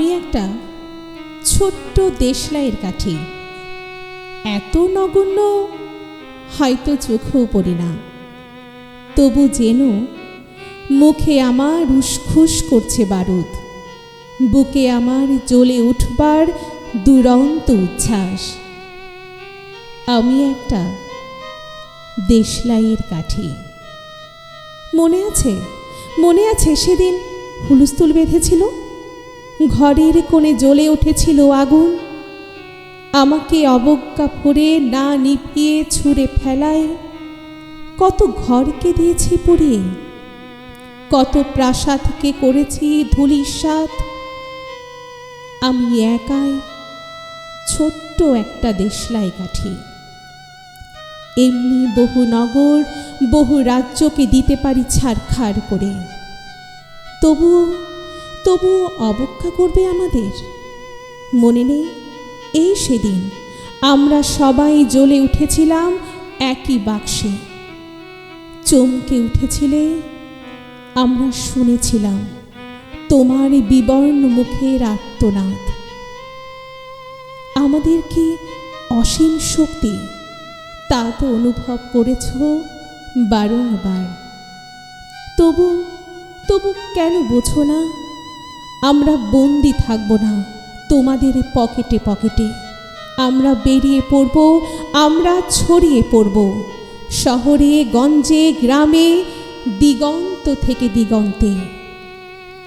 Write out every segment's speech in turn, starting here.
একটা ছোট্ট দেশলাইয়ের কাঠি। এত নগণ্য, হয়তো চোখেও পড়ি না। তবু যেন মুখে আমার উসখুস করছে বারুদ। বুকে আমার জ্বলে উঠবার দুরন্ত উচ্ছ্বাস। আমি একটা দেশলাইয়ের কাঠি। মনে আছে? মনে আছে সেদিন হুলুস্থুল বেঁধেছিল? ঘরের কোণে জ্বলে উঠেছিল আগুন। আমাকে অবজ্ঞা করে না নিভিয়ে ছুঁড়ে ফেলায়। কত ঘরকে দিয়েছি পুড়িয়ে কত প্রাসাদকে করেছি ধুলিসাত আমি একাই ছোট্ট একটা দেশলাই কাঠি। এমনি বহু নগর, বহু রাজ্যকে দিতে পারি ছাড়খাড় করে। তবুও তবুও অবজ্ঞা করবে আমাদের। মনে নেই, এই সেদিন আমরা সবাই জ্বলে উঠেছিলাম একই বাক্সে। চমকে উঠেছিলে, আমরা শুনেছিলাম তোমার বিবর্ণ মুখের আত্মনাদ আমাদের কি অসীম শক্তি তা তো অনুভব করেছ বারংবার? তবু তবু কেন বোঝো না? আমরা বন্দি থাকব না, তোমাদের পকেটে পকেটে। আমরা বেরিয়ে পড়ব, আমরা ছড়িয়ে পড়ব। শহরে, গঞ্জে, গ্রামে, দিগন্ত থেকে দিগন্তে।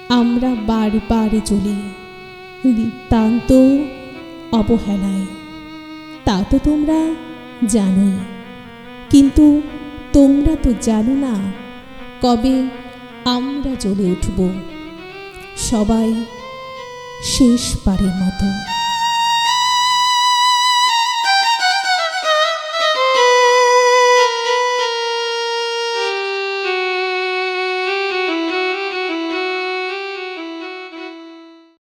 আমরা বারবার চলি নিতান্ত অবহেলায়। তা তো তোমরা জানোই। কিন্তু তোমরা তো জানো না কবে আমরা জ্বলে উঠব। সবাই শেষ শেষবারের মতো।